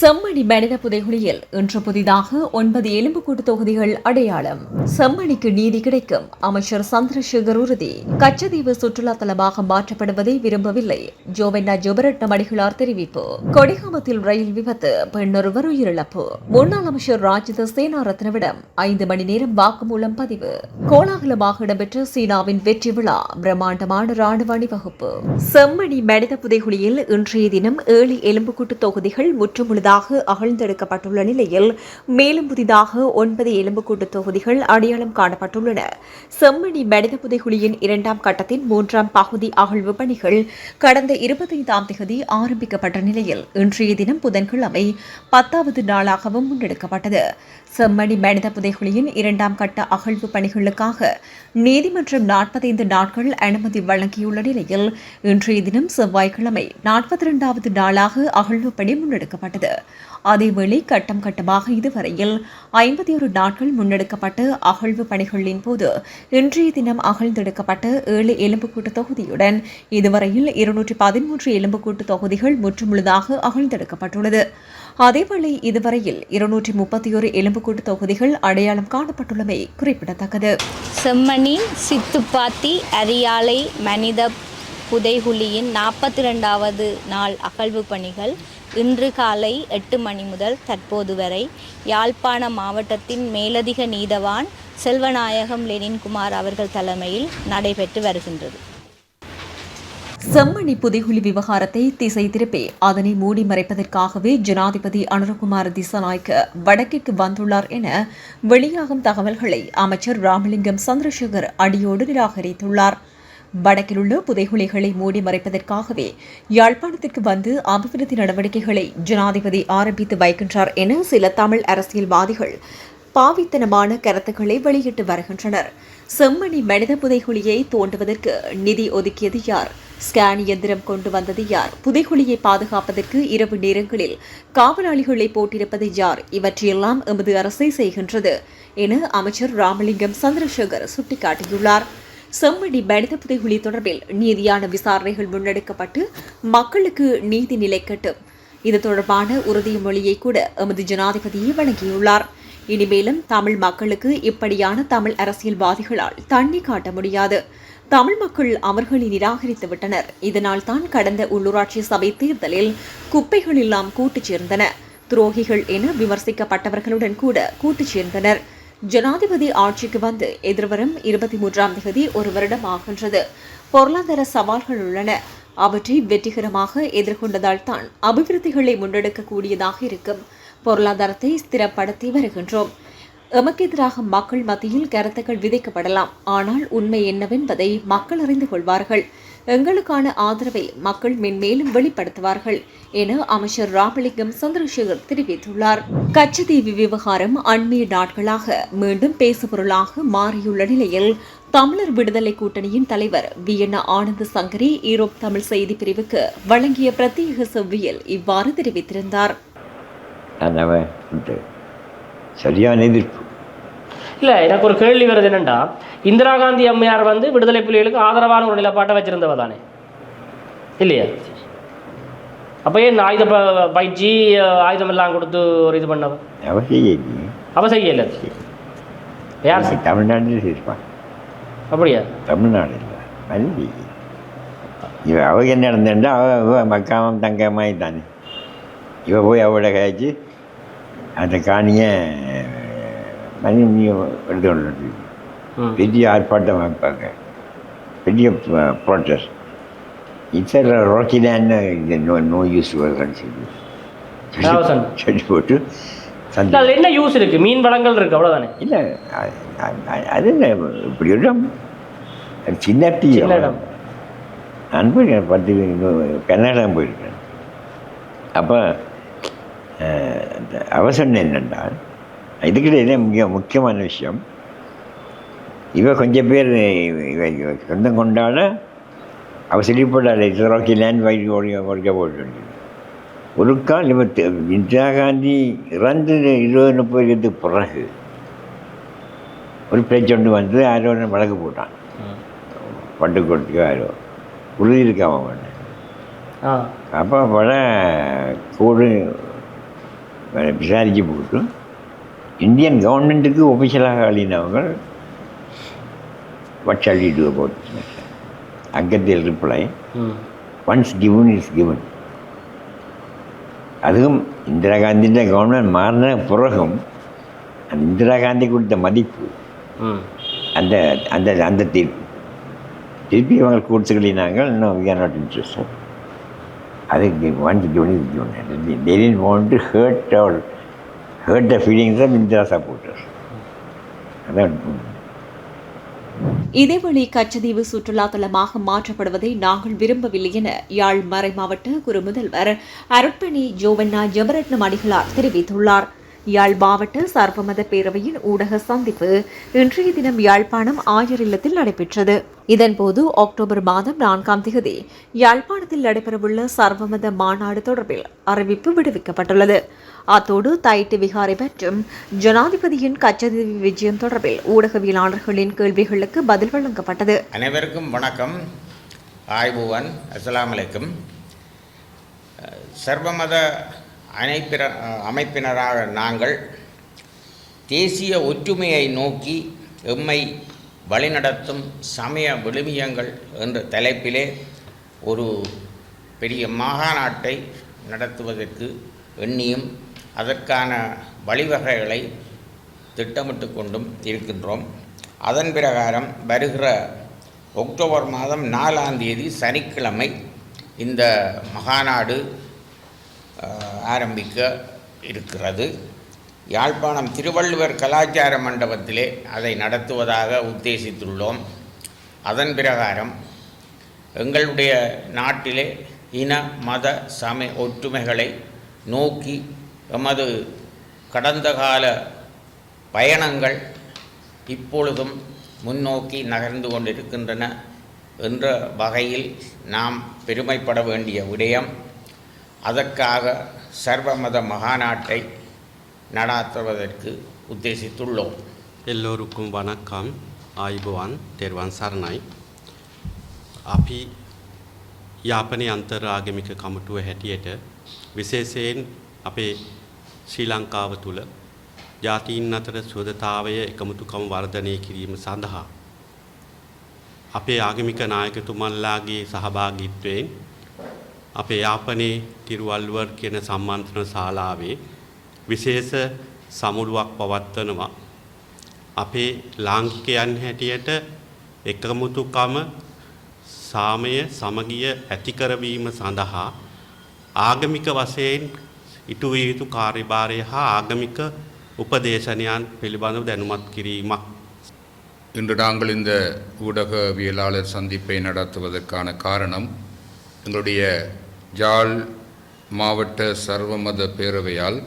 செம்மணி மனித புதைகுழியில் இன்று புதிதாக ஒன்பது எலும்புக்கூட்டு தொகுதிகள் அடையாளம். செம்மணிக்கு நீதி கிடைக்கும். அமைச்சர் சந்திரசேகர் உறுதி. கச்சதீவு சுற்றுலா தலமாக மாற்றப்படுவதை விரும்பவில்லை. ஜோவென்னா ஜோபரட்னம் அடிகளார் தெரிவிப்பு. கொடிகாமத்தில் ரயில் விபத்து. பெண்ணொருவர் உயிரிழப்பு. முன்னாள் அமைச்சர் ராஜித சேனாரத்னவிடம் ஐந்து மணி நேரம் வாக்குமூலம் பதிவு. கோலாகலமாக இடம்பெற்ற சீனாவின் வெற்றி விழா பிரம்மாண்டமான ராணுவ அணிவகுப்பு. செம்மணி மனித புதைகுழியில் இன்றைய தினம் ஏழு எலும்புக்கூட்டு தொகுதிகள் முற்றுமுழுதாக அகழ்ந்தெடுக்கப்பட்டுள்ள நிலையில் மேலும் புதிதாக ஒன்பது எலும்புக்கூட்டு தொகுதிகள் அடையாளம் காணப்பட்டுள்ளன. செம்மணி மனித புதைகுழியின் இரண்டாம் கட்டத்தின் மூன்றாம் பகுதி அகழ்வு பணிகள் கடந்த இருபத்தைந்தாம் தேதி ஆரம்பிக்கப்பட்ட நிலையில் இன்றைய தினம் புதன்கிழமை பத்தாவது நாளாகவும் முன்னெடுக்கப்பட்டது. செம்மணி மனித புதைகுழியின் இரண்டாம் கட்ட அகழ்வு பணிகளுக்காக நீதிமன்றம் நாற்பத்தைந்து நாட்கள் அனுமதி வழங்கியுள்ள நிலையில் இன்றைய தினம் செவ்வாய்க்கிழமை நாற்பத்தி இரண்டாவது நாளாக அகழ்வு பணி முன்னெடுக்கப்பட்டது. அதேவேளை கட்டம் கட்டமாக இதுவரையில் ஐம்பத்தி ஒரு நாட்கள் முன்னெடுக்கப்பட்ட அகழ்வு பணிகளின் போது இன்றைய தினம் அகழ்ந்தெடுக்கப்பட்ட ஏழு எலும்புக்கூட்டு தொகுதியுடன் இதுவரையில் இருநூற்றி பதிமூன்று எலும்புக்கூட்டு தொகுதிகள் முற்றுமுழுதாக அகழ்ந்தெடுக்கப்பட்டுள்ளது. அதேவேளை இதுவரையில் இருநூற்றி முப்பத்தி ஒரு எலும்புக்கூட்டு தொகுதிகள் அடையாளம் காணப்பட்டுள்ளமை குறிப்பிடத்தக்கது. செம்மணி சித்துப்பாத்தி அரியாலை மனித புதைகுழியின் நாற்பத்தி ரெண்டாவது நாள் அகழ்வு பணிகள் இன்று காலை எட்டு மணி முதல் தற்போது வரை யாழ்ப்பாண மாவட்டத்தின் மேலதிக நீதவான் செல்வநாயகம் லெனின்குமார் அவர்கள் தலைமையில் நடைபெற்று வருகின்றது. செம்மணி புதைகுழி விவகாரத்தை திசை திருப்பி அதனை மூடி மறைப்பதற்காகவே ஜனாதிபதி அனுரகுமார் திசநாய்க்க வடக்கிற்கு வந்துள்ளார் என வெளியாகும் தகவல்களை அமைச்சர் ராமலிங்கம் சந்திரசேகர் அடியோடு நிராகரித்துள்ளார். வடக்கில் உள்ள புதைகுழிகளை மூடி மறைப்பதற்காகவே யாழ்ப்பாணத்திற்கு வந்து அபிவிருத்தி நடவடிக்கைகளை ஜனாதிபதி ஆரம்பித்து வைக்கின்றார் என சில தமிழ் அரசியல்வாதிகள் பாவித்தனமான கருத்துக்களை வெளியிட்டு வருகின்றனர். செம்மணி மனித புதைகுழியை தோண்டுவதற்கு நிதி ஒதுக்கியது யார்? ஸ்கேன் இயந்திரம் கொண்டு வந்தது யார்? புதைகுழியை பாதுகாப்பதற்கு இரவு நேரங்களில் காவலாளிகளை போட்டிருப்பது யார்? இவற்றையெல்லாம் எமது அரசை செய்கின்றது என அமைச்சர் ராமலிங்கம் சந்திரசேகர் சுட்டிக்காட்டியுள்ளார். செம்மணி மனித புதைகுழி தொடர்பில் நீதியான விசாரணைகள் முன்னெடுக்கப்பட்டு மக்களுக்கு நீதி நிலைக்கட்டும் இது தொடர்பான உறுதிமொழியை கூட எமது ஜனாதிபதியை வழங்கியுள்ளார். இனிமேலும் தமிழ் மக்களுக்கு இப்படியான தமிழ் அரசியல்வாதிகளால் தண்ணி காட்ட முடியாது. தமிழ் மக்கள் அவர்களை நிராகரித்து விட்டனர். இதனால் தான் கடந்த உள்ளூராட்சி சபை தேர்தலில் குப்பைகள் எல்லாம் கூட்டுச் சேர்ந்தன. துரோகிகள் என விமர்சிக்கப்பட்டவர்களுடன் கூட கூட்டுச் சேர்ந்தனர். ஜனாதிபதி ஆட்சிக்கு வந்து எதிர்வரும் இருபத்தி மூன்றாம் தேதி ஒரு வருடம் ஆகின்றது பொருளாதார சவால்கள் உள்ளன. அவற்றை வெற்றிகரமாக எதிர்கொண்டதால் தான் அபிவிருத்திகளை முன்னெடுக்கக்கூடியதாக இருக்கும். பொருளாதாரத்தை ஸ்திரப்படுத்தி வருகின்றோம். எமக்கு எதிராக மக்கள் மத்தியில் கருத்துக்கள் விதைக்கப்படலாம். ஆனால் உண்மை என்னவென்பதை மக்கள் அறிந்து கொள்வார்கள். எங்களுக்கான ஆதரவை மக்கள் மென்மேலும் வெளிப்படுத்துவார்கள் என அமைச்சர் ராமலிங்கம் சந்திரசேகர் தெரிவித்துள்ளார். கச்சத்தீவு விவகாரம் அண்மைய நாட்களாக மீண்டும் பேசுபொருளாக மாறியுள்ள நிலையில் தமிழர் விடுதலை கூட்டணியின் தலைவர் வியன்னா ஆனந்த சங்கரி ஈரோப் தமிழ் செய்தி பிரிவுக்கு வழங்கிய பிரத்யேக செவ்வியில் இவ்வாறு தெரிவித்திருந்தார். சரியான எதிர்ப்பு. இல்லை எனக்கு ஒரு கேள்வி வருது என்னண்டா? இந்திரா காந்தி அம்மையார் வந்து விடுதலை புலிகளுக்கு ஆதரவான ஒரு நிலைப்பாட்டை வச்சிருந்தவ தானே? இல்லையா? அப்போ ஏன் ஆயுத பயிற்சி ஆயுதம் எல்லாம் கொடுத்து ஒரு இது பண்ணவ அவ செய்யல. யார்? தமிழ்நாட்டில் இருப்பான் அப்படியா? தமிழ்நாடு இல்லை இவ அவ என்ன நடந்தா அவ மக்காமம் தங்கமாய் தானே இவ போய் அவளை கழிச்சு அந்த காணிய கொண்டு ம். பெரிய ஆர்ப்பாட்டம் வைப்பாங்க. பெரிய ப்ரோட்டஸ்ட் இத்தனை ரோக்கிலான்னு இந்த நோ நோ யூஸ் Thousand. சொல்லி. போட்டு இல்ல, அதுல என்ன யூஸ் இருக்கு? மீன் வளங்கள் இருக்கு அவ்வளவுதானே? இல்லை அது என்ன இப்படி இடம்? சின்ன டீ. இடம். நான் போயிருக்கேன் பத்து கர்நாடகா போயிருக்கேன். அப்போ அவசரம் என்னென்றால் இதுக்கிடையில மிக முக்கியமான விஷயம்? இவ கொஞ்சம் பேர் சொந்தம் கொண்டாட அவ சொல்லிப்பட்டாள் இத்தரோக்கி லேண்ட் வைட் ஓடிக்க ஓடிக்க போட்டு ஒரு கால் இவ இந்திரா காந்தி இறந்து இருபது முப்பது வருஷத்துக்கு பிறகு ஒரு பேச்சு ஒன்று வந்து யாரோ வழக்கு போட்டான். பட்டுக்கோட்டுக்கு யாரோ. உறுதி இருக்காம அவன் அப்போ பல கூடு விசாரித்து போட்டு இந்தியன் கவர்மெண்ட்டுக்கு ஒஃபிஷியலாக அழினவங்க what shall we do about this matter? அங்கத்தில் reply once given is given அதுவும் இந்திரா காந்தியின் கவர்மெண்ட் மாறின பிறகும் அந்த இந்திரா காந்தி கொடுத்த மதிப்பு அந்த அந்த அந்த தீர்ப்பு. திருப்பி இவங்க கொடுத்துக்கலினாங்க இன்னும் வி ஆர் நாட் இன்ட்ரெஸ்ட் அது once given is given டெய்லின் want to hurt our hurt the feelings of Indira supporters அதான். இதேவழி கச்சதீவு சுற்றுலா தலமாக மாற்றப்படுவதை நாங்கள் விரும்பவில்லை என யாழ் மறைமாவட்ட குரு முதல்வர் அருட்பணி ஜோவண்ணா ஜெபரட்னம் அடிகளார் தெரிவித்துள்ளார். யாழ் மாவட்ட சர்வமத பேரவையின் ஊடக சந்திப்பு இன்றைய தினம் யாழ்ப்பாணம் ஆயர் இல்லத்தில் நடைபெற்றது. இதன்போது அக்டோபர் மாதம் நான்காம் தேதி யாழ்ப்பாணத்தில் நடைபெறவுள்ள சர்வமத மாநாடு தொடர்பில் அறிவிப்பு விடுவிக்கப்பட்டுள்ளது. அத்தோடு தாயிட்டு விகாரை மற்றும் ஜனாதிபதியின் கச்சதீவு விஜயம் தொடர்பில் ஊடகவியலாளர்களின் கேள்விகளுக்கு பதில் வழங்கப்பட்டது. அனைவருக்கும் வணக்கம். ஆய்வுவன் அஸ்லாம் அலைக்கும். சர்வமத அமைப்பிற அமைப்பினராக நாங்கள் தேசிய ஒற்றுமையை நோக்கி எம்மை வழிநடத்தும் சமய விழுமியங்கள் என்ற தலைப்பிலே ஒரு பெரிய மாகாநாட்டை நடத்துவதற்கு எண்ணியும் அதற்கான வழிவகைகளை திட்டமிட்டு கொண்டும் இருக்கின்றோம். அதன் பிரகாரம் வருகிற அக்டோபர் மாதம் நாலாம் தேதி சனிக்கிழமை இந்த மகாநாடு ஆரம்பிக்க இருக்கிறது. யாழ்ப்பாணம் திருவள்ளுவர் கலாச்சார மண்டபத்திலே அதை நடத்துவதாக உத்தேசித்துள்ளோம். அதன் பிரகாரம் எங்களுடைய நாட்டிலே இன மத சமய ஒற்றுமைகளை நோக்கி எமது கடந்த கால பயணங்கள் இப்பொழுதும் முன்னோக்கி நகர்ந்து கொண்டிருக்கின்றன என்ற வகையில் நாம் பெருமைப்பட வேண்டிய விடயம் அதற்காக சர்வமத மகாநாட்டை நடாத்துவதற்கு உத்தேசித்துள்ளோம் එල්ලෝරුකුම් වනක්කම් ආයිබුවන් තෙරවන් සරණයි. අපි යාපනය අන්තර් ආගමික කමටුව හැටියට විශේෂයෙන් අපේ ශ්‍රී ලංකාව තුළ ජාතීන් අතර සුවදතාවය එකමුතුකම වර්ධනය කිරීම සඳහා. අපේ ආගමික නායකතුමල්ලාගේ සහභාගිත්වයෙන් අපේ යාපනයේ තිරුවල්වර් කියන සම්මන්ත්‍රණ ශාලාවේ විශේෂ සමුළුවක් පවත්වනවා. අපේ ලාංකිකයන් හැටියට එකමුතුකම සාමය සමගිය ඇතිකරවීම සඳහා ආගමික වශයෙන් ඉටුවිය යුතු කාර්යභාරය හා ආගමික උපදේශනයන් පිළිබඳව දැනුමත් කිරීමක් இன்று நாங்கள் இந்த ஊடகவியலாளர் சந்திப்பை நடத்துவதற்கான காரணம் எங்களுடைய ஜாழ் மாவட்ட சர்வமத பேரவையால்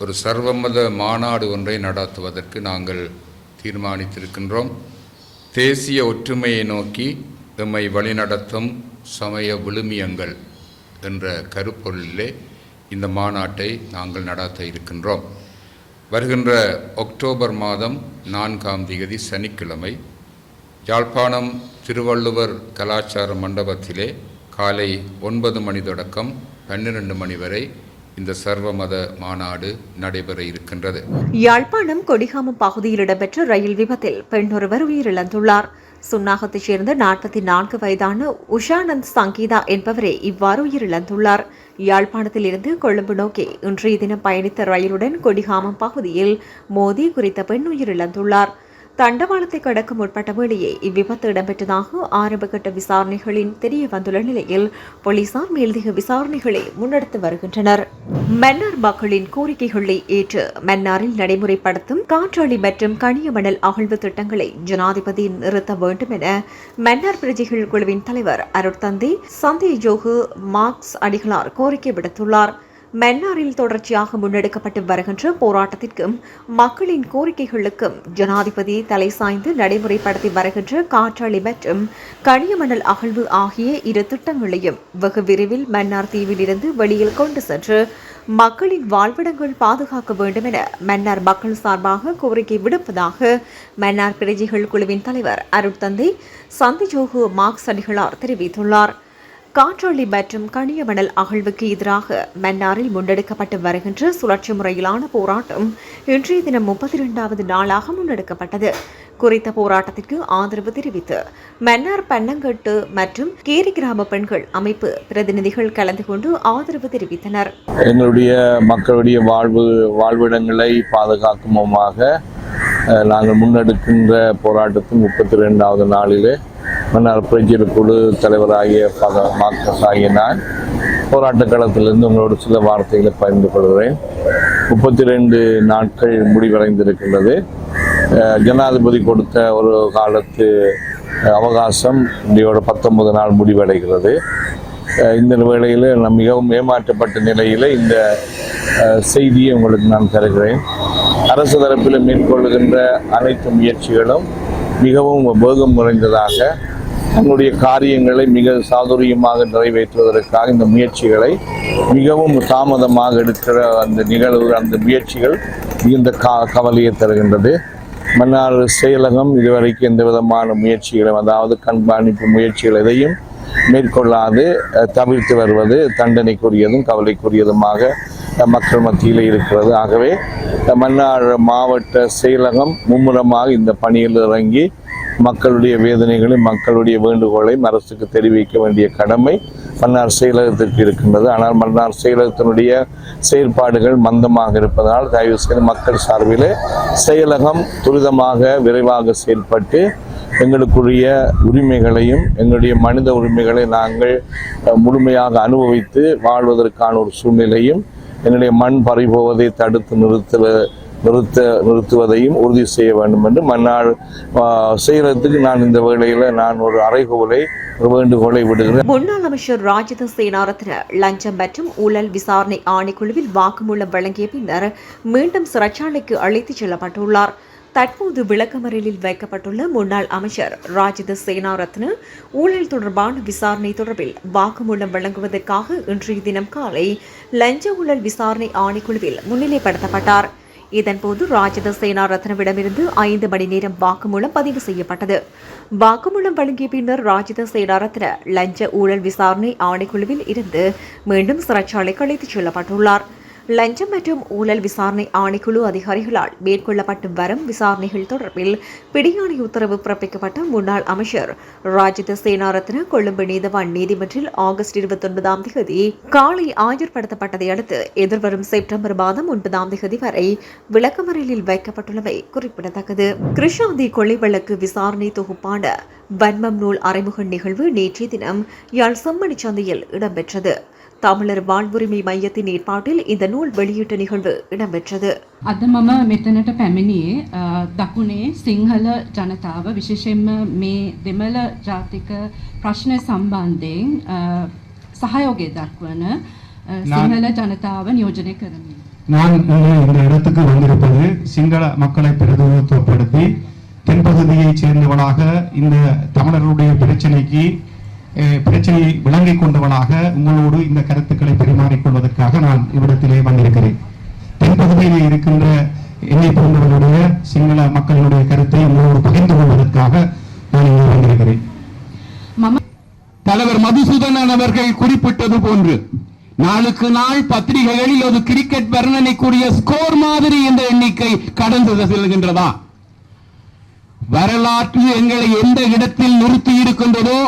ஒரு சர்வமத மாநாடு ஒன்றை நடத்துவதற்கு நாங்கள் தீர்மானித்திருக்கின்றோம் தேசிய ஒற்றுமையை நோக்கி எம்மை வழிநடத்தும் சமய விழுமியங்கள் என்ற கருப்பொருளிலே இந்த மாநாட்டை நாங்கள் நடத்த இருக்கின்றோம். வருகின்ற அக்டோபர் மாதம் நான்காம் தேதி சனிக்கிழமை யாழ்ப்பாணம் திருவள்ளுவர் கலாச்சார மண்டபத்திலே காலை ஒன்பது மணி தொடக்கம் பன்னிரண்டு மணி வரை இந்த சர்வமத மாநாடு நடைபெற இருக்கின்றது. யாழ்ப்பாணம் கொடிகாமம் பகுதியில் இடம்பெற்ற ரயில் விபத்தில் பெண் ஒருவர் உயிரிழந்துள்ளார். சுன்னாகத்தைச் சேர்ந்த நாற்பத்தி நான்கு வயதான உஷானந்த் சங்கீதா என்பவரே இவ்வாறு உயிரிழந்துள்ளார். யாழ்ப்பாணத்திலிருந்து கொழும்பு நோக்கி இன்றைய தினம் பயணித்த ரயிலுடன் கொடிகாமம் பகுதியில் மோதி குறித்த பெண் உயிரிழந்துள்ளார். தண்டவாளத்தை கடக்க முற்பட்ட வேளையே இவ்விபத்து இடம்பெற்றதாக ஆரம்பகட்ட விசாரணைகளின் தெரிய வந்துள்ள நிலையில் போலீசார் மேலதிக விசாரணைகளை முன்னெடுத்து வருகின்றனர். மன்னார் மக்களின் கோரிக்கைகளை ஏற்று மன்னாரில் நடைமுறைப்படுத்தும் காற்றாழி மற்றும் கனியமணல் அகழ்வு திட்டங்களை ஜனாதிபதி நிறுத்த வேண்டும் என மன்னார் பிரஜைகள் குழுவின் தலைவர் அருட்தந்தை சந்தே ஜோகு மார்க்ஸ் அடிகளார் கோரிக்கை விடுத்துள்ளார். மன்னாரில் தொடர்ச்சியாக முன்னெடுக்கப்பட்டு வருகின்ற போராட்டத்திற்கும் மக்களின் கோரிக்கைகளுக்கும் ஜனாதிபதி தலை சாய்ந்து நடைமுறைப்படுத்தி வருகின்ற காற்றாலை மற்றும் கனியமணல் அகழ்வு ஆகிய இரு திட்டங்களையும் வெகு விரைவில் மன்னார் தீவிலிருந்து வெளியில் கொண்டு சென்று மக்களின் வாழ்விடங்கள் பாதுகாக்க வேண்டும் என மன்னார் மக்கள் சார்பாக கோரிக்கை விடுப்பதாக மன்னார் பிரஜைகள் குழுவின் தலைவர் அருட்தந்தை சந்திஜோகு மார்க்ஸ் அடிகளார் தெரிவித்துள்ளார். காற்றாழி மற்றும் கனியமணல் அகழ்வுக்கு எதிராக மன்னாரில் முன்னெடுக்கப்பட்டு வருகின்ற சுழற்சி முறையிலான போராட்டம் இன்றைய தினம் முப்பத்தி இரண்டாவது நாளாக முன்னெடுக்கப்பட்டது. குறித்த போராட்டத்திற்கு ஆதரவு தெரிவித்து மன்னார் பன்னங்கட்டு மற்றும் கேரி கிராம பெண்கள் அமைப்பு பிரதிநிதிகள் கலந்து கொண்டு ஆதரவு தெரிவித்தனர். எங்களுடைய மக்களுடைய வாழ்வு வாழ்விடங்களை பாதுகாக்கும் அஹ், நாங்கள் முன்னெடுக்கின்ற போராட்டத்தின் முப்பத்தி ரெண்டாவது நாளிலே மன்னார் புரட்சியர் குழு தலைவராகிய ஃபாதர் மார்க்கஸ் ஆகிய நான் போராட்ட களத்திலிருந்து உங்களோட சில வார்த்தைகளை பகிர்ந்து கொள்கிறேன். முப்பத்தி ரெண்டு நாட்கள் முடிவடைந்திருக்கின்றது. ஜனாதிபதி கொடுத்த ஒரு காலத்து அவகாசம் இன்றையோட பத்தொன்பது நாள் முடிவடைகிறது. இந்த வேளையில் நான் மிகவும் ஏமாற்றப்பட்ட நிலையில் இந்த செய்தியை உங்களுக்கு நான் தருகிறேன். அரசு தரப்பில் மேற்கொள்ளுகின்ற அனைத்து முயற்சிகளும் மிகவும் வேகம் நிறைந்ததாக தன்னுடைய காரியங்களை மிக சாதுரியமாக நிறைவேற்றுவதற்காக இந்த முயற்சிகளை மிகவும் தாமதமாக எடுக்கிற அந்த நிகழ்வு அந்த முயற்சிகள் மிகுந்த கா கவலையை தருகின்றது. மன்னார் செயலகம் இதுவரைக்கும் எந்த விதமான முயற்சிகளும் அதாவது கண்காணிப்பு முயற்சிகள் எதையும் மேற்கொள்ளாது தவிர்த்து வருவது தண்டனைக்குரியதும் கவலைக்குரியதுமாக மக்கள் மத்தியில் இருக்கிறது. ஆகவே மன்னார் மாவட்ட செயலகம் மும்முரமாக இந்த பணியில் இறங்கி மக்களுடைய வேதனைகளை மக்களுடைய வேண்டுகோளையும் அரசுக்கு தெரிவிக்க வேண்டிய கடமை மன்னார் செயலகத்திற்கு இருக்கின்றது. ஆனால் மன்னார் செயலகத்தினுடைய செயற்பாடுகள் மந்தமாக இருப்பதனால் தயவு செய்து மக்கள் சார்பில் செயலகம் துரிதமாக விரைவாக செயல்பட்டு எங்களுக்குரிய உரிமைகளையும் எங்களுடைய மனித உரிமைகளை நாங்கள் முழுமையாக அனுபவித்து வாழ்வதற்கான ஒரு சூழ்நிலையும் எங்களுடைய மண் பறிபோவதை தடுத்து நிறுத்த நிறுத்த நிறுத்துவதையும் உறுதி செய்ய வேண்டும் என்று மன்னால் செய்கிறதுக்கு நான் இந்த வேளையில் நான் ஒரு அறைகோலை ஒரு வேண்டுகோளை விடுகிறேன். முன்னாள் அமைச்சர் ராஜித சேனாரத்ன லஞ்சம் மற்றும் ஊழல் விசாரணை ஆணைக்குழுவில் வாக்குமூலம் வழங்கிய பின்னர் மீண்டும் சிறைச்சாலைக்கு அழைத்துச் செல்லப்பட்டுள்ளார். தற்போது விளக்கமறியலில் வைக்கப்பட்டுள்ள முன்னாள் அமைச்சர் ராஜித சேனாரத்ன ஊழல் தொடர்பான விசாரணை தொடர்பில் வாக்குமூலம் வழங்குவதற்காக இன்றைய தினம் காலை லஞ்ச ஊழல் விசாரணை ஆணைக்குழுவில் முன்னிலைப்படுத்தப்பட்டார். இதன்போது ராஜித சேனாரத்னவிடமிருந்து ஐந்து மணி நேரம் வாக்குமூலம் பதிவு செய்யப்பட்டது. வாக்குமூலம் வழங்கிய பின்னர் ராஜித சேனாரத்ன லஞ்ச ஊழல் விசாரணை ஆணைக்குழுவில் இருந்து மீண்டும் சிறைச்சாலைக்கு அழைத்துச் செல்லப்பட்டுள்ளார். லஞ்சம் மற்றும் ஊழல் விசாரணை ஆணைக்குழு அதிகாரிகளால் மேற்கொள்ளப்பட்டு வரும் விசாரணைகள் தொடர்பில் பிடியாணை உத்தரவு பிறப்பிக்கப்பட்ட முன்னாள் அமைச்சர் ராஜித சேனாரத்ன கொழும்பு நீதவான் நீதிமன்றில் ஆகஸ்ட் இருபத்தொன்பதாம் தேதி காலை ஆஜர்படுத்தப்பட்டதை அடுத்து எதிர்வரும் செப்டம்பர் மாதம் ஒன்பதாம் தேதி வரை விளக்கமறையில் வைக்கப்பட்டுள்ளவை குறிப்பிடத்தக்கது. கிருஷ்ணாந்தி கொள்ளை வழக்கு விசாரணை தொகுப்பான வன்மம் நூல் அறிமுக நிகழ்வு நேற்றைய தினம் யாழ் செம்மணி சந்தையில் இடம்பெற்றது. தமிழர் வாழ்வுரிமை மையத்தின் ஏற்பாட்டில் இந்த நூல் வெளியீட்டு நிகழ்வு இடம்பெற்றது අද මම මෙතනට පැමිණියේ අ, දකුණේ සිංහල ජනතාව විශේෂයෙන්ම මේ දෙමළ ජාතික ප්‍රශ්න සම්බන්ධයෙන් අ, සහයෝගය දක්වන අ, සිංහල ජනතාව නියෝජනය කරමින්. நான் இன்று இந்த இடத்துக்கு வந்திருப்பது சிங்கள மக்களை பிரதிநிதித்துவப்படுத்தி தென்பகுதியைச் சேர்ந்தவளாக இந்த தமிழர்களுடைய பிரச்சனைக்கு அஹ், பிரச்சனையை விளங்கிக் கொண்டவளாக உங்களோடு இந்த கருத்துக்களை பரிமாறிக்கொள்வதற்காக நான் இவ்விடத்திலே வந்திருக்கிறேன். தென்பகுதியிலே இருக்கின்ற என்னை போன்றவர்களுடைய சிங்கள மக்களுடைய கருத்தை உங்களோடு பகிர்ந்து கொள்வதற்காக நான் இங்கே வந்திருக்கிறேன். தலைவர் மதுசூதனன் அவர்கள் குறிப்பிட்டது போன்று நாளுக்கு நாள் பத்திரிகைகளில் ஒரு கிரிக்கெட் வர்ணனைக்குரிய ஸ்கோர் மாதிரி இந்த எண்ணிக்கை கடந்து செல்கின்றதா? வரலாற்று எங்களை எந்த இடத்தில் நிறுத்தி இருக்கின்றதோ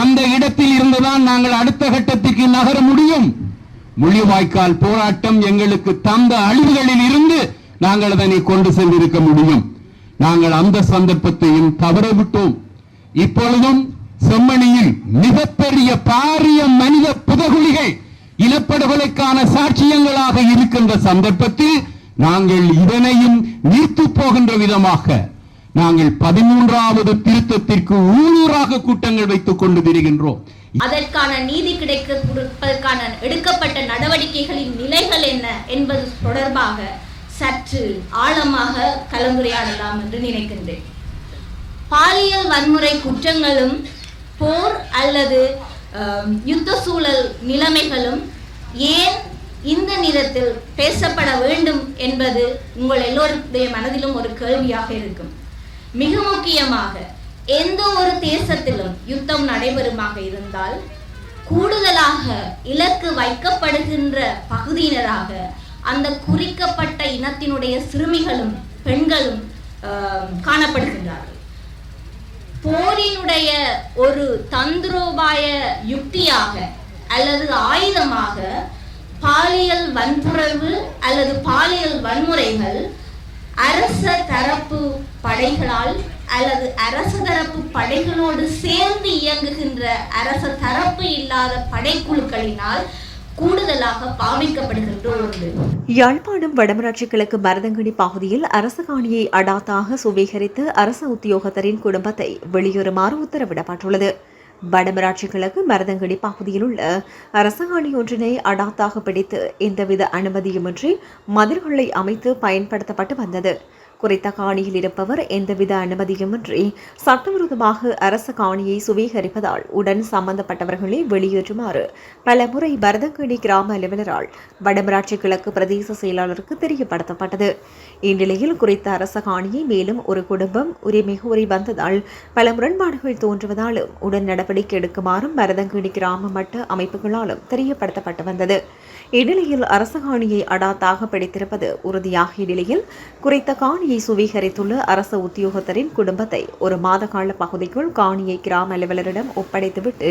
அந்த இடத்தில் இருந்துதான் நாங்கள் அடுத்த கட்டத்திற்கு நகர முடியும். முள்ளிவாய்க்கால் போராட்டம் எங்களுக்கு தந்த அழிவுகளில் இருந்து நாங்கள் அதனை கொண்டு சென்றிருக்க முடியும். நாங்கள் அந்த சந்தர்ப்பத்தையும் தவற விட்டோம். இப்பொழுதும் செம்மணியில் மிகப்பெரிய பாரிய மனித புதகுலிகள் இனப்படுகொலைக்கான சாட்சியங்களாக இருக்கின்ற சந்தர்ப்பத்தில் நாங்கள் இதனையும் நீர்த்து போகின்ற விதமாக நாங்கள் பதிமூன்றாவது திருத்தத்திற்கு ஊழூராக கூட்டங்கள் வைத்துக் கொண்டு திரிகின்றோம். அதற்கான நீதி கிடைக்க கொடுப்பதற்கான எடுக்கப்பட்ட நடவடிக்கைகளின் நிலைகள் என்ன என்பது தொடர்பாக சற்று ஆழமாக கலந்துரையாடலாம் என்று நினைக்கின்றேன். பாலியல் வன்முறை குற்றங்களும் போர் அல்லது யுத்த சூழல் நிலைமைகளும் ஏன் இந்த நிறத்தில் பேசப்பட வேண்டும் என்பது உங்கள் எல்லோருடைய மனதிலும் ஒரு கேள்வியாக இருக்கும். மிக முக்கியமாக எந்த ஒரு தேசத்திலும் யுத்தம் நடைபெறுமாக இருந்தால் கூடுதலாக இலக்கு வைக்கப்படுகின்ற பகுதியினராக அந்த குறிக்கப்பட்ட இனத்தினுடைய சிறுமிகளும் பெண்களும் ஆஹ், காணப்படுகின்றார்கள். போரினுடைய ஒரு தந்திரோபாய யுக்தியாக அல்லது ஆயுதமாக பாலியல் வன்புணர்வு அல்லது பாலியல் வன்முறைகள் அரச தரப்பு படைகளால் அல்லது அரச தரப்பு படைகளோடு சேர்ந்து இயங்குகின்ற அரச தரப்பு இல்லாத படைக்குழுக்களினால் கூடுதலாக பாவிக்கப்படுகின்ற யாழ்ப்பாணம் வடமராட்சி கிழக்கு மருதங்கடி பகுதியில் அரசு காணியை அடாத்தாக சுவீகரித்து அரசு உத்தியோகத்தரின் குடும்பத்தை வெளியேறுமாறு உத்தரவிடப்பட்டுள்ளது. வடமராட்சி கிழக்கு மருதங்கடி பகுதியில் உள்ள அரசாணி ஒன்றினை அடாத்தாக பிடித்து எந்தவித அனுமதியுமின்றி மதில்களை அமைத்து பயன்படுத்தப்பட்டு வந்தது. குறித்த காணியில் இருப்பவர் எந்தவித அனுமதியுமின்றி சட்டவிரோதமாக அரச காணியை சுவீகரிப்பதால் உடன் சம்பந்தப்பட்டவர்களை வெளியேற்றுமாறு பலமுறை பரதங்கிணி கிராம அலுவலரால் வடமராட்சி கிழக்கு பிரதேச செயலாளருக்கு தெரியப்படுத்தப்பட்டது. இந்நிலையில் குறித்த அரச காணியை மேலும் ஒரு குடும்பம் உரிமை கோரி வந்ததால் பல முரண்பாடுகள் தோன்றுவதாலும் உடன் நடவடிக்கை எடுக்குமாறும் பரதங்கிணி கிராம மட்ட அமைப்புகளாலும் தெரியப்படுத்தப்பட்டு வந்தது. இடிலியில் அரச காணியை அடாத்தாக பிடித்திருப்பது உறுதியாகிய நிலையில் குறித்த காணியை சுவீகரித்துள்ள அரச உத்தியோகத்தரின் குடும்பத்தை ஒரு மாத கால பகுதிக்குள் காணியை கிராம அலுவலரிடம் ஒப்படைத்துவிட்டு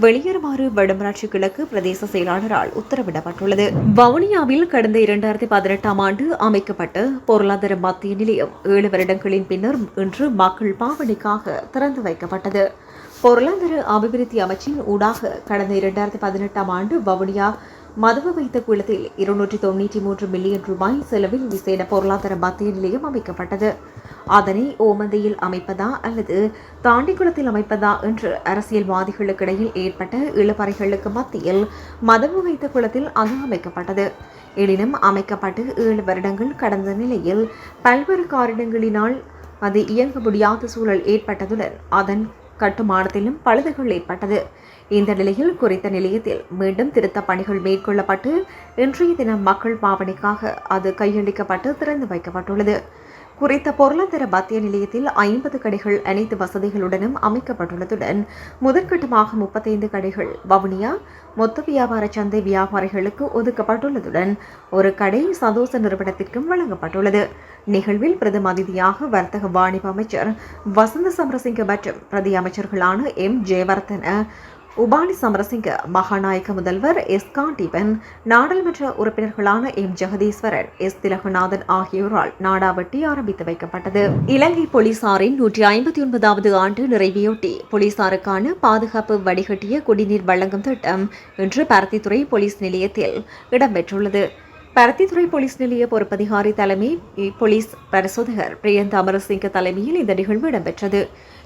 வெளியேறுமாறு வடமராட்சி கிழக்கு பிரதேச செயலாளரால் உத்தரவிடப்பட்டுள்ளது. வவுனியாவில் கடந்த இரண்டாயிரத்தி பதினெட்டாம் ஆண்டு அமைக்கப்பட்ட பொருளாதார மத்திய நிலையம் ஏழு வருடங்களின் பின்னர் இன்று மக்கள் பாவனைக்காக திறந்து வைக்கப்பட்டது. பொருளாதார அபிவிருத்தி அமைச்சின் ஊடாக கடந்த இரண்டாயிரத்தி பதினெட்டாம் ஆண்டு வவுனியா மதுவு வைத்த குளத்தில் இருநூற்றி தொண்ணூற்றி மூன்று மில்லியன் ரூபாய் செலவில் விசேட பொருளாதார மத்திய நிலையம் அமைக்கப்பட்டது. அதனை ஓமந்தையில் அமைப்பதா அல்லது தாண்டிக்குளத்தில் அமைப்பதா என்று அரசியல்வாதிகளுக்கிடையில் ஏற்பட்ட இழுபறைகளுக்கு மத்தியில் மதவு வைத்த குளத்தில் அது அமைக்கப்பட்டது. எனினும் அமைக்கப்பட்டு ஏழு வருடங்கள் கடந்த நிலையில் பல்வேறு காரணங்களினால் அது இயங்க முடியாத சூழல் ஏற்பட்டதுடன் அதன் கட்டுமானத்திலும் பழுதுகள் ஏற்பட்டது. இந்த நிலையில் குறித்த நிலையத்தில் மீண்டும் திருத்த பணிகள் மேற்கொள்ளப்பட்டு இன்றைய தினம் மக்கள் பாவனைக்காக அது கையளிக்கப்பட்டு திறந்து வைக்கப்பட்டுள்ளது. குறித்த பொருளாதார மத்திய நிலையத்தில் ஐம்பது கடைகள் அனைத்து வசதிகளுடனும் அமைக்கப்பட்டுள்ளதுடன் முதற்கட்டமாக முப்பத்தைந்து கடைகள் வவுனியா மொத்த வியாபார சந்தை வியாபாரிகளுக்கு ஒதுக்கப்பட்டுள்ளதுடன் ஒரு கடை சதோச நிறுவனத்திற்கும் வழங்கப்பட்டுள்ளது. நிகழ்வில் பிரதம அதிதியாக வர்த்தக வாணிப அமைச்சர் வசந்த சமரசிங்க மற்றும் பிரதி அமைச்சர்களான எம். ஜெயவர்தன உபாலி சமரசிங்க மகாநாயக முதல்வர் எஸ் காண்டீபன் நாடாளுமன்ற உறுப்பினர்களான எம் ஜெகதீஸ்வரன் எஸ் திலகநாதன் ஆகியோரால் நாடாவட்டி ஆரம்பித்து வைக்கப்பட்டது. இலங்கை போலீசாரின் நூற்றி ஐம்பத்தி ஒன்பதாவது ஆண்டு நிறைவையொட்டி போலீசாருக்கான பாதுகாப்பு வடிகட்டிய குடிநீர் வழங்கும் திட்டம் இன்று பருத்தித்துறை போலீஸ் நிலையத்தில் இடம்பெற்றுள்ளது. பருத்தித்துறை போலீஸ் நிலைய பொறுப்பதிகாரி தலைமை போலீஸ் பரிசோதகர் பிரியந்த் அமரசிங்க தலைமையில் இந்த நிகழ்வு இடம்பெற்றது.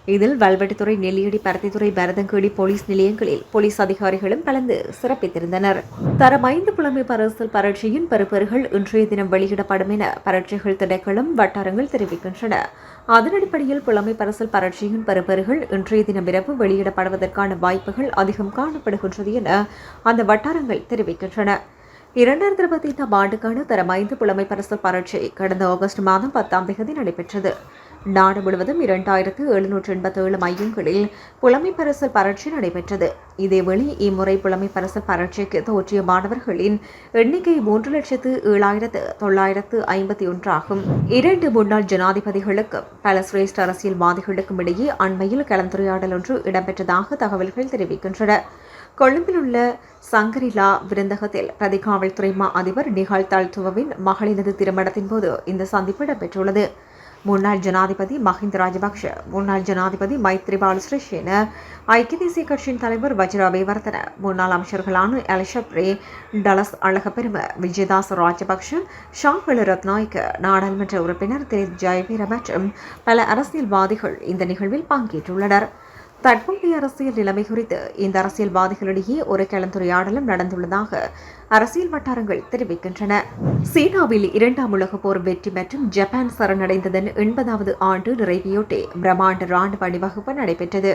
இதில் வல்வெட்டித்துறை நெல்லியடி பருத்தித்துறை பரதங்கேடி போலீஸ் நிலையங்களில் போலீஸ் அதிகாரிகளும் கலந்து சிறப்பித்திருந்தனர். தரம் ஐந்து புலமை பரிசல் பரட்சியின் பெறுபேறுகள் இன்றைய தினம் வெளியிடப்படும் என பரட்சிகள் திணைக்களம் வட்டாரங்கள் தெரிவிக்கின்றன. அதன் அடிப்படையில் புலமை பரிசல் பரட்சியின் பெறுபேறுகள் இன்றைய தினம் இரவு வெளியிடப்படுவதற்கான வாய்ப்புகள் அதிகம் காணப்படுகின்றது என அந்த வட்டாரங்கள் தெரிவிக்கின்றன. இரண்டாயிரத்தி இருபத்தி ஐந்தாம் ஆண்டுக்கான தரம் ஐந்து புலமை பரிசல் பரட்சி கடந்த ஆகஸ்ட் மாதம் பத்தாம் தேதி நடைபெற்றது. நாடு முழுவதும் இரண்டாயிரத்து எழுநூற்று எண்பத்தேழு மையங்களில் புலமை பரிசல் நடைபெற்றது. இதேவேளை இம்முறை புலமை பரிசல் தோற்றிய மாணவர்களின் எண்ணிக்கை மூன்று லட்சத்து ஏழாயிரத்து தொள்ளாயிரத்து ஐம்பத்தி ஒன்றாகும். இரண்டு முன்னாள் ஜனாதிபதிகளுக்கும் பல சிரேஷ்ட அரசியல்வாதிகளுக்கும் இடையே அண்மையில் கலந்துரையாடல் ஒன்று இடம்பெற்றதாக தகவல்கள் தெரிவிக்கின்றன. கொழும்பில் உள்ள சங்கரிலா விருந்தகத்தில் பிரதி காவல்துறை மா அதிபர் நிகால் தால்துவவின் மகளினது திருமணத்தின் போது இந்த சந்திப்பு இடம்பெற்றுள்ளது. முன்னாள் ஜனாதிபதி மஹிந்த ராஜபக்ஷ முன்னாள் ஜனாதிபதி மைத்ரிபால சிறிசேன ஐக்கிய தேசிய கட்சியின் தலைவர் வஜ்ர வர்த்தன முன்னாள் அமைச்சர்களான அலிஷப்ரே டலஸ் அழகப்பெரும விஜயதாஸ் ராஜபக்ஷ ஷாஹல ரத்நாயக்க நாடாளுமன்ற உறுப்பினர் திரு ஜெயவீர மற்றும் பல அரசியல்வாதிகள் இந்த நிகழ்வில் பங்கேற்றுள்ளனர். தற்போதைய அரசியல் நிலைமை குறித்து இந்த அரசியல்வாதிகளிடையே ஒரு கலந்துரையாடலும் நடந்துள்ளதாக அரசியல் வட்டாரங்கள் தெரிவிக்கின்றன. சீனாவில் இரண்டாம் உலகப் போர் வெற்றி மற்றும் ஜப்பான் சரணடைந்ததன் எண்பதாவது ஆண்டு நிறைவையொட்டி பிரம்மாண்ட ராணுவ அணிவகுப்பு நடைபெற்றது.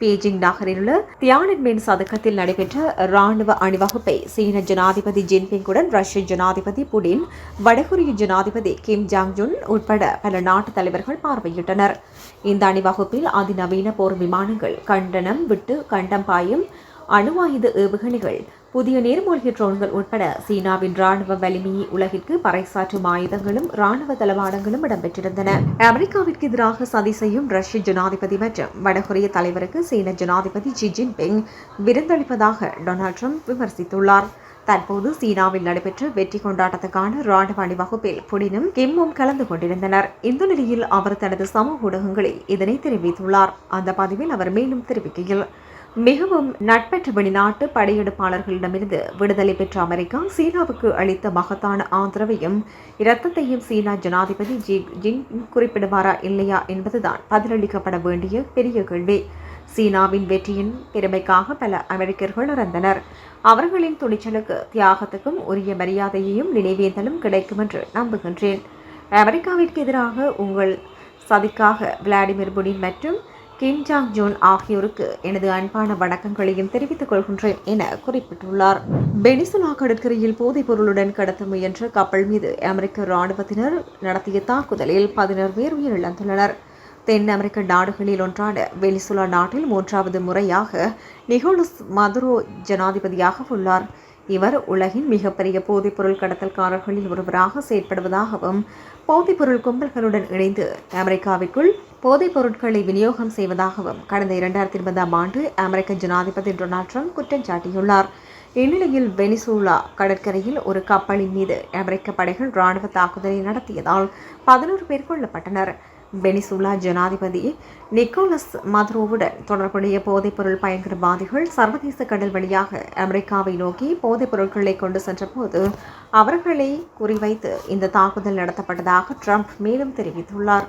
பீஜிங் நகரில் உள்ள தியானன்மேன் சதுக்கத்தில் நடைபெற்ற ராணுவ அணிவகுப்பை சீன ஜனாதிபதி ஜின்பிங்குடன் ரஷ்ய ஜனாதிபதி புடின் வடகொரிய ஜனாதிபதி கிம் ஜாங் ஜுன் உட்பட பல நாட்டு தலைவர்கள் பார்வையிட்டனர். இந்த அணிவகுப்பில் அதிநவீன போர் விமானங்கள் கண்டனம் விட்டு கண்டம் பாயும் அணு ஆயுத ஏவுகணைகள் புதிய நீர்மூழ்கி ட்ரோன்கள் உட்பட சீனாவின் ராணுவ வலிமையை உலகிற்கு பறைசாற்றும் ஆயுதங்களும் ராணுவ தளவாடங்களும் இடம்பெற்றிருந்தன. அமெரிக்காவிற்கு எதிராக சதி செய்யும் ரஷ்ய ஜனாதிபதி மற்றும் வடகொரிய தலைவருக்கு சீன ஜனாதிபதி ஜி ஜின்பிங் விருந்தளிப்பதாக டொனால்ட் ட்ரம்ப் விமர்சித்துள்ளார். தற்போது சீனாவில் நடைபெற்ற வெற்றி கொண்டாட்டத்துக்கான ராணுவ அணிவகுப்பில் புடினும் கிம்மும் கலந்து கொண்டிருந்தனர். இந்த நிலையில் அவர் தனது சமூக ஊடகங்களில் இதனை தெரிவித்துள்ளார். அந்த பதிவில் அவர் மேலும் தெரிவிக்கையில் மிகவும் நட்பெற்ற வெளிநாட்டு படையெடுப்பாளர்களிடமிருந்து விடுதலை பெற்ற அமெரிக்கா சீனாவுக்கு அளித்த மகத்தான ஆதரவையும் இரத்தத்தையும் சீனா ஜனாதிபதி ஜி ஜின் குறிப்பிடுவாரா இல்லையா என்பதுதான் பதிலளிக்கப்பட வேண்டிய பெரிய கேள்வி. சீனாவின் வெற்றியின் பெருமைக்காக பல அமெரிக்கர்கள் இறந்தனர். அவர்களின் துணிச்சலுக்கு தியாகத்துக்கும் உரிய மரியாதையையும் நினைவேந்தலும் கிடைக்கும் என்று நம்புகின்றேன். அமெரிக்காவிற்கு எதிராக உங்கள் சதிக்காக விளாடிமிர் புடின் மற்றும் கிம் ஜாங் ஜூன் ஆகியோருக்கு எனது அன்பான வணக்கங்களையும் தெரிவித்துக் கொள்கின்றேன் என குறிப்பிட்டுள்ளார். பெனிசுலா கடற்கரையில் போதைப் பொருளுடன் கடத்த முயன்ற கப்பல் மீது அமெரிக்க இராணுவத்தினர் நடத்திய தாக்குதலில் பதினோரு பேர் உயிரிழந்துள்ளனர். தென் அமெரிக்க நாடுகளில் ஒன்றான வெனிசுலா நாட்டில் மூன்றாவது முறையாக நிகோலஸ் மதுரோ ஜனாதிபதியாக உள்ளார். இவர் உலகின் மிகப்பெரிய போதைப்பொருள் கடத்தல்காரர்களில் ஒருவராக செயற்படுவதாகவும் போதைப்பொருள் கும்பல்களுடன் இணைந்து அமெரிக்காவிற்குள் போதைப் பொருட்களை விநியோகம் செய்வதாகவும் கடந்த இரண்டாயிரத்தி இருபதாம் ஆண்டு அமெரிக்க ஜனாதிபதி டொனால்ட் ட்ரம்ப் குற்றம் சாட்டியுள்ளார். இந்நிலையில் வெனிசூலா கடற்கரையில் ஒரு கப்பலின் மீது அமெரிக்க படைகள் ராணுவ தாக்குதலை நடத்தியதால் பதினோரு பேர் கொல்லப்பட்டனர். வெனிசுலா ஜனாதிபதி நிக்கோலஸ் மதுரோவுடன் தொடர்புடைய போதைப்பொருள் பயங்கரவாதிகள் சர்வதேச கடல் வழியாக அமெரிக்காவை நோக்கி போதைப் பொருட்களை கொண்டு சென்றபோது அவர்களை குறிவைத்து இந்த தாக்குதல் நடத்தப்பட்டதாக ட்ரம்ப் மேலும் தெரிவித்துள்ளார்.